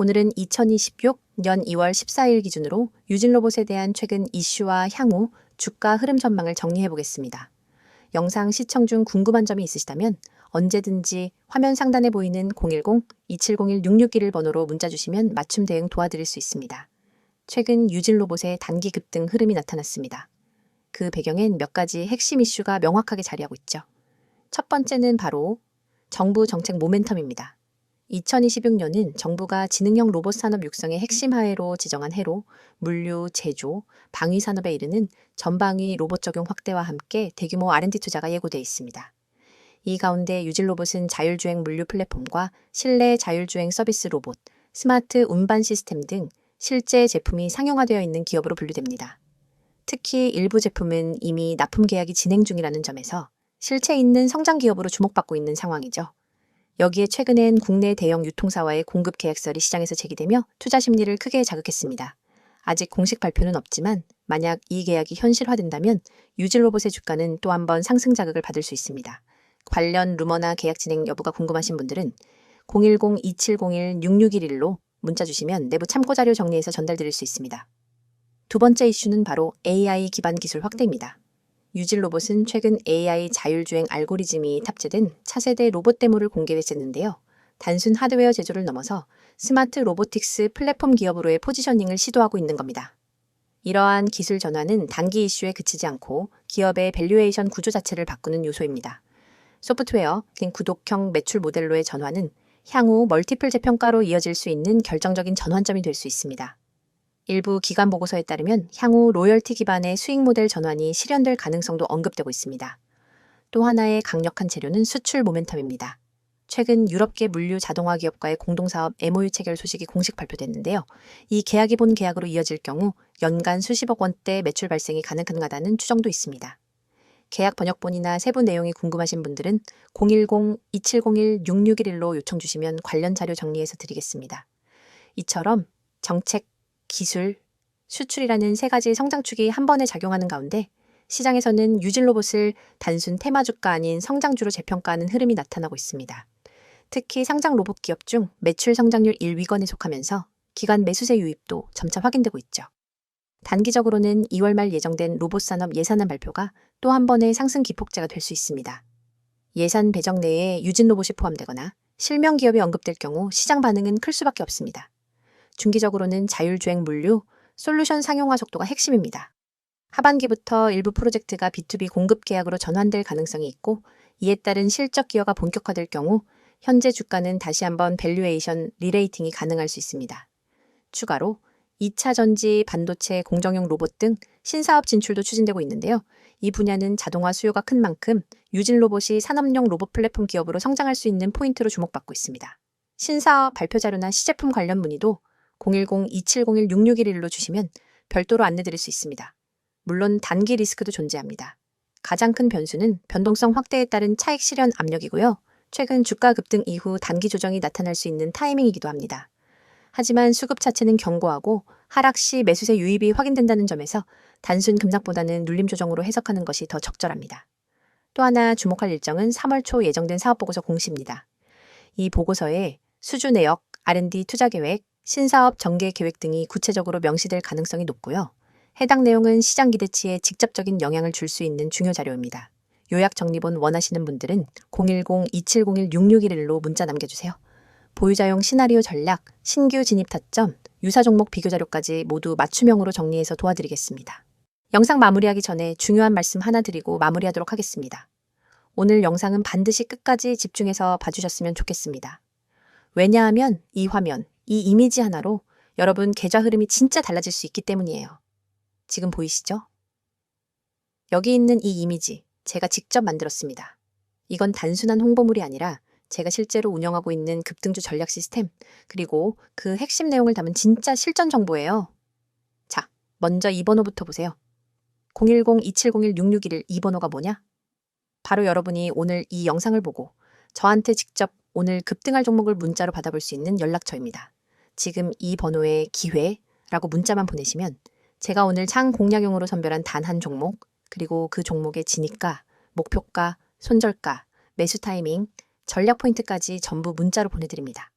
오늘은 2026년 2월 14일 기준으로 유진 로봇에 대한 최근 이슈와 향후 주가 흐름 전망을 정리해 보겠습니다. 영상 시청 중 궁금한 점이 있으시다면 언제든지 화면 상단에 보이는 010-2701-661 번호로 문자 주시면 맞춤 대응 도와드릴 수 있습니다. 최근 유진 로봇의 단기 급등 흐름이 나타났습니다. 그 배경엔 몇 가지 핵심 이슈가 명확하게 자리하고 있죠. 첫 번째는 바로 정부 정책 모멘텀입니다. 2026년은 정부가 지능형 로봇 산업 육성의 핵심 하해로 지정한 해로 물류, 제조, 방위 산업에 이르는 전방위 로봇 적용 확대와 함께 대규모 R&D 투자가 예고돼 있습니다. 이 가운데 유질 로봇은 자율주행 물류 플랫폼과 실내 자율주행 서비스 로봇, 스마트 운반 시스템 등 실제 제품이 상용화되어 있는 기업으로 분류됩니다. 특히 일부 제품은 이미 납품 계약이 진행 중이라는 점에서 실체 있는 성장 기업으로 주목받고 있는 상황이죠. 여기에 최근엔 국내 대형 유통사와의 공급 계약설이 시장에서 제기되며 투자 심리를 크게 자극했습니다. 아직 공식 발표는 없지만 만약 이 계약이 현실화된다면 유질 로봇의 주가는 또 한 번 상승 자극을 받을 수 있습니다. 관련 루머나 계약 진행 여부가 궁금하신 분들은 010-2701-6611로 문자 주시면 내부 참고 자료 정리해서 전달드릴 수 있습니다. 두 번째 이슈는 바로 AI 기반 기술 확대입니다. 유질 로봇은 최근 AI 자율주행 알고리즘이 탑재된 차세대 로봇 데모를 공개했었는데요. 단순 하드웨어 제조를 넘어서 스마트 로보틱스 플랫폼 기업으로의 포지셔닝을 시도하고 있는 겁니다. 이러한 기술 전환은 단기 이슈에 그치지 않고 기업의 밸류에이션 구조 자체를 바꾸는 요소입니다. 소프트웨어, 등 구독형 매출 모델로의 전환은 향후 멀티플 재평가로 이어질 수 있는 결정적인 전환점이 될 수 있습니다. 일부 기관 보고서에 따르면 향후 로열티 기반의 수익 모델 전환이 실현될 가능성도 언급되고 있습니다. 또 하나의 강력한 재료는 수출 모멘텀입니다. 최근 유럽계 물류 자동화 기업과의 공동사업 MOU 체결 소식이 공식 발표됐는데요. 이 계약이 본 계약으로 이어질 경우 연간 수십억 원대 매출 발생이 가능하다는 추정도 있습니다. 계약 번역본이나 세부 내용이 궁금하신 분들은 010-2701-6611로 요청 주시면 관련 자료 정리해서 드리겠습니다. 이처럼 정책, 기술, 수출이라는 세 가지 성장축이 한 번에 작용하는 가운데 시장에서는 유질 로봇을 단순 테마주가 아닌 성장주로 재평가하는 흐름이 나타나고 있습니다. 특히 상장 로봇 기업 중 매출 성장률 1위권에 속하면서 기간 매수세 유입도 점차 확인되고 있죠. 단기적으로는 2월 말 예정된 로봇 산업 예산안 발표가 또 한 번의 상승 기폭제가 될 수 있습니다. 예산 배정 내에 유진 로봇이 포함되거나 실명 기업이 언급될 경우 시장 반응은 클 수밖에 없습니다. 중기적으로는 자율주행 물류, 솔루션 상용화 속도가 핵심입니다. 하반기부터 일부 프로젝트가 B2B 공급 계약으로 전환될 가능성이 있고 이에 따른 실적 기여가 본격화될 경우 현재 주가는 다시 한번 밸류에이션 리레이팅이 가능할 수 있습니다. 추가로 2차 전지, 반도체, 공정용 로봇 등 신사업 진출도 추진되고 있는데요. 이 분야는 자동화 수요가 큰 만큼 유진 로봇이 산업용 로봇 플랫폼 기업으로 성장할 수 있는 포인트로 주목받고 있습니다. 신사업 발표 자료나 시제품 관련 문의도 010-2701-6611로 주시면 별도로 안내드릴 수 있습니다. 물론 단기 리스크도 존재합니다. 가장 큰 변수는 변동성 확대에 따른 차익 실현 압력이고요. 최근 주가 급등 이후 단기 조정이 나타날 수 있는 타이밍이기도 합니다. 하지만 수급 자체는 견고하고 하락 시 매수세 유입이 확인된다는 점에서 단순 급락보다는 눌림 조정으로 해석하는 것이 더 적절합니다. 또 하나 주목할 일정은 3월 초 예정된 사업보고서 공시입니다. 이 보고서에 수주 내역, R&D 투자 계획, 신사업 전개 계획 등이 구체적으로 명시될 가능성이 높고요. 해당 내용은 시장 기대치에 직접적인 영향을 줄 수 있는 중요 자료입니다. 요약 정리본 원하시는 분들은 010-2701-6611로 문자 남겨주세요. 보유자용 시나리오 전략, 신규 진입 타점, 유사 종목 비교 자료까지 모두 맞춤형으로 정리해서 도와드리겠습니다. 영상 마무리하기 전에 중요한 말씀 하나 드리고 마무리하도록 하겠습니다. 오늘 영상은 반드시 끝까지 집중해서 봐주셨으면 좋겠습니다. 왜냐하면 이 화면, 이 이미지 하나로 여러분 계좌 흐름이 진짜 달라질 수 있기 때문이에요. 지금 보이시죠? 여기 있는 이 이미지 제가 직접 만들었습니다. 이건 단순한 홍보물이 아니라 제가 실제로 운영하고 있는 급등주 전략 시스템, 그리고 그 핵심 내용을 담은 진짜 실전 정보예요. 자, 먼저 이 번호부터 보세요. 010-2701-6611이 번호가 뭐냐? 바로 여러분이 오늘 이 영상을 보고 저한테 직접 오늘 급등할 종목을 문자로 받아볼 수 있는 연락처입니다. 지금 이 번호에 기회라고 문자만 보내시면 제가 오늘 창 공략용으로 선별한 단 한 종목, 그리고 그 종목의 진입가, 목표가, 손절가, 매수 타이밍, 전략 포인트까지 전부 문자로 보내드립니다.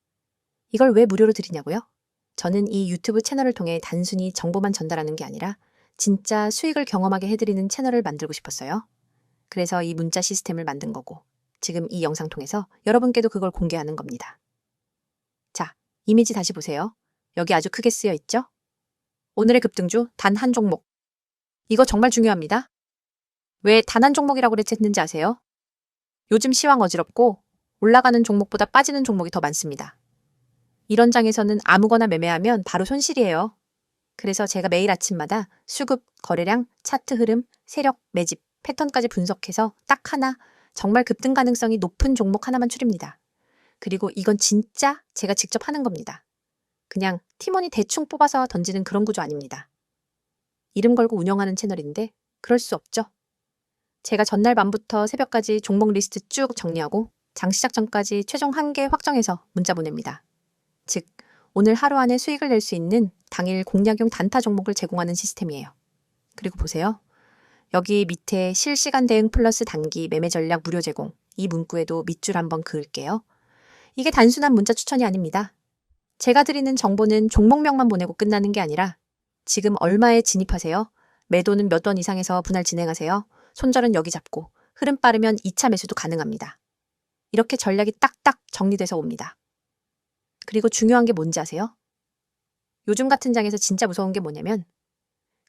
이걸 왜 무료로 드리냐고요? 저는 이 유튜브 채널을 통해 단순히 정보만 전달하는 게 아니라 진짜 수익을 경험하게 해드리는 채널을 만들고 싶었어요. 그래서 이 문자 시스템을 만든 거고, 지금 이 영상 통해서 여러분께도 그걸 공개하는 겁니다. 자, 이미지 다시 보세요. 여기 아주 크게 쓰여 있죠? 오늘의 급등주 단 한 종목. 이거 정말 중요합니다. 왜 단 한 종목이라고 그랬는지 아세요? 요즘 시황 어지럽고 올라가는 종목보다 빠지는 종목이 더 많습니다. 이런 장에서는 아무거나 매매하면 바로 손실이에요. 그래서 제가 매일 아침마다 수급, 거래량, 차트 흐름, 세력, 매집, 패턴까지 분석해서 딱 하나 정말 급등 가능성이 높은 종목 하나만 추립니다. 그리고 이건 진짜 제가 직접 하는 겁니다. 그냥 팀원이 대충 뽑아서 던지는 그런 구조 아닙니다. 이름 걸고 운영하는 채널인데 그럴 수 없죠. 제가 전날 밤부터 새벽까지 종목 리스트 쭉 정리하고 장 시작 전까지 최종 한 개 확정해서 문자 보냅니다. 즉, 오늘 하루 안에 수익을 낼 수 있는 당일 공략용 단타 종목을 제공하는 시스템이에요. 그리고 보세요. 여기 밑에 실시간 대응 플러스 단기 매매 전략 무료 제공 이 문구에도 밑줄 한번 그을게요. 이게 단순한 문자 추천이 아닙니다. 제가 드리는 정보는 종목명만 보내고 끝나는 게 아니라 지금 얼마에 진입하세요? 매도는 몇 원 이상에서 분할 진행하세요? 손절은 여기 잡고 흐름 빠르면 2차 매수도 가능합니다. 이렇게 전략이 딱딱 정리돼서 옵니다. 그리고 중요한 게 뭔지 아세요? 요즘 같은 장에서 진짜 무서운 게 뭐냐면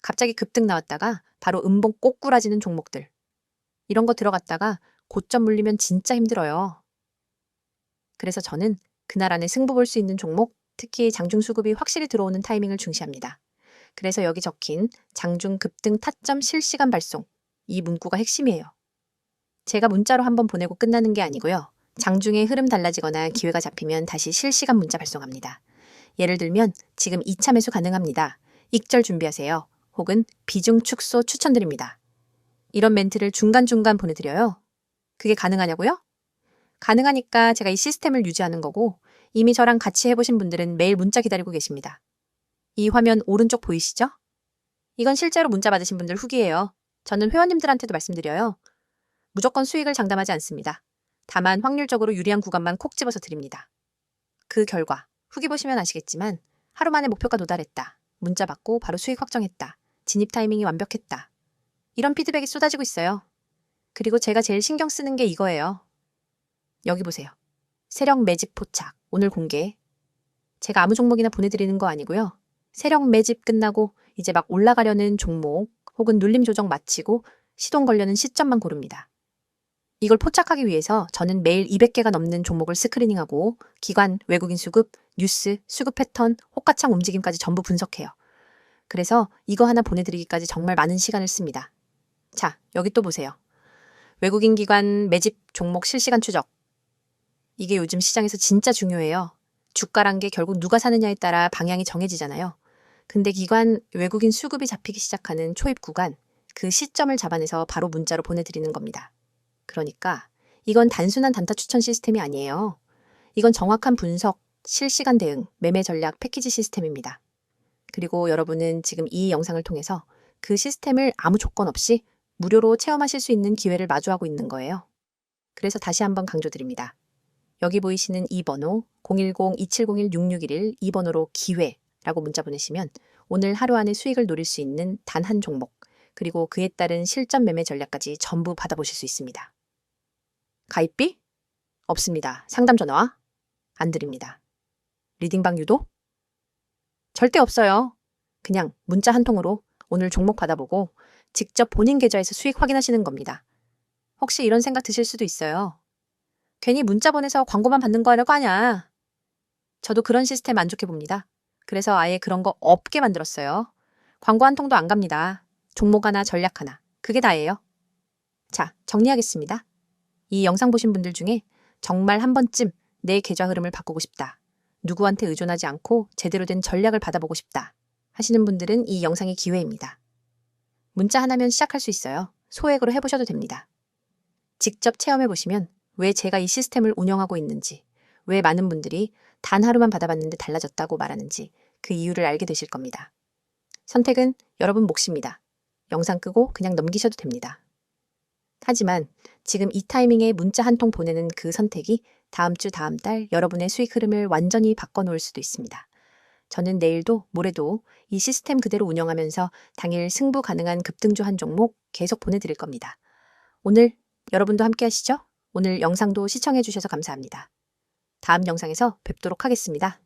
갑자기 급등 나왔다가 바로 음봉 꼬꾸라지는 종목들. 이런 거 들어갔다가 고점 물리면 진짜 힘들어요. 그래서 저는 그날 안에 승부 볼 수 있는 종목, 특히 장중 수급이 확실히 들어오는 타이밍을 중시합니다. 그래서 여기 적힌 장중 급등 타점 실시간 발송. 이 문구가 핵심이에요. 제가 문자로 한번 보내고 끝나는 게 아니고요. 장중에 흐름 달라지거나 기회가 잡히면 다시 실시간 문자 발송합니다. 예를 들면 지금 2차 매수 가능합니다. 익절 준비하세요. 혹은 비중 축소 추천드립니다. 이런 멘트를 중간중간 보내드려요. 그게 가능하냐고요? 가능하니까 제가 이 시스템을 유지하는 거고 이미 저랑 같이 해보신 분들은 매일 문자 기다리고 계십니다. 이 화면 오른쪽 보이시죠? 이건 실제로 문자 받으신 분들 후기예요. 저는 회원님들한테도 말씀드려요. 무조건 수익을 장담하지 않습니다. 다만 확률적으로 유리한 구간만 콕 집어서 드립니다. 그 결과 후기 보시면 아시겠지만 하루 만에 목표가 도달했다. 문자 받고 바로 수익 확정했다. 진입 타이밍이 완벽했다. 이런 피드백이 쏟아지고 있어요. 그리고 제가 제일 신경 쓰는 게 이거예요. 여기 보세요. 세력 매집 포착. 오늘 공개. 제가 아무 종목이나 보내드리는 거 아니고요. 세력 매집 끝나고 이제 막 올라가려는 종목 혹은 눌림 조정 마치고 시동 걸려는 시점만 고릅니다. 이걸 포착하기 위해서 저는 매일 200개가 넘는 종목을 스크리닝하고 기관, 외국인 수급, 뉴스, 수급 패턴, 호가창 움직임까지 전부 분석해요. 그래서 이거 하나 보내드리기까지 정말 많은 시간을 씁니다. 자, 여기 또 보세요. 외국인 기관 매집 종목 실시간 추적. 이게 요즘 시장에서 진짜 중요해요. 주가란 게 결국 누가 사느냐에 따라 방향이 정해지잖아요. 근데 기관 외국인 수급이 잡히기 시작하는 초입 구간, 그 시점을 잡아내서 바로 문자로 보내드리는 겁니다. 그러니까 이건 단순한 단타 추천 시스템이 아니에요. 이건 정확한 분석, 실시간 대응, 매매 전략 패키지 시스템입니다. 그리고 여러분은 지금 이 영상을 통해서 그 시스템을 아무 조건 없이 무료로 체험하실 수 있는 기회를 마주하고 있는 거예요. 그래서 다시 한번 강조드립니다. 여기 보이시는 이 번호 010-2701-6611이 번호로 기회라고 문자 보내시면 오늘 하루 안에 수익을 노릴 수 있는 단 한 종목 그리고 그에 따른 실전 매매 전략까지 전부 받아보실 수 있습니다. 가입비? 없습니다. 상담 전화와? 안 드립니다. 리딩방 유도? 절대 없어요. 그냥 문자 한 통으로 오늘 종목 받아보고 직접 본인 계좌에서 수익 확인하시는 겁니다. 혹시 이런 생각 드실 수도 있어요. 괜히 문자 보내서 광고만 받는 거 하려고 하냐. 저도 그런 시스템 안 좋게 봅니다. 그래서 아예 그런 거 없게 만들었어요. 광고 한 통도 안 갑니다. 종목 하나, 전략 하나. 그게 다예요. 자, 정리하겠습니다. 이 영상 보신 분들 중에 정말 한 번쯤 내 계좌 흐름을 바꾸고 싶다. 누구한테 의존하지 않고 제대로 된 전략을 받아보고 싶다. 하시는 분들은 이 영상이 기회입니다. 문자 하나면 시작할 수 있어요. 소액으로 해보셔도 됩니다. 직접 체험해보시면 왜 제가 이 시스템을 운영하고 있는지, 왜 많은 분들이 단 하루만 받아봤는데 달라졌다고 말하는지 그 이유를 알게 되실 겁니다. 선택은 여러분 몫입니다. 영상 끄고 그냥 넘기셔도 됩니다. 하지만 지금 이 타이밍에 문자 한 통 보내는 그 선택이 다음 주 다음 달 여러분의 수익 흐름을 완전히 바꿔놓을 수도 있습니다. 저는 내일도 모레도 이 시스템 그대로 운영하면서 당일 승부 가능한 급등주 한 종목 계속 보내드릴 겁니다. 오늘 여러분도 함께 하시죠? 오늘 영상도 시청해 주셔서 감사합니다. 다음 영상에서 뵙도록 하겠습니다.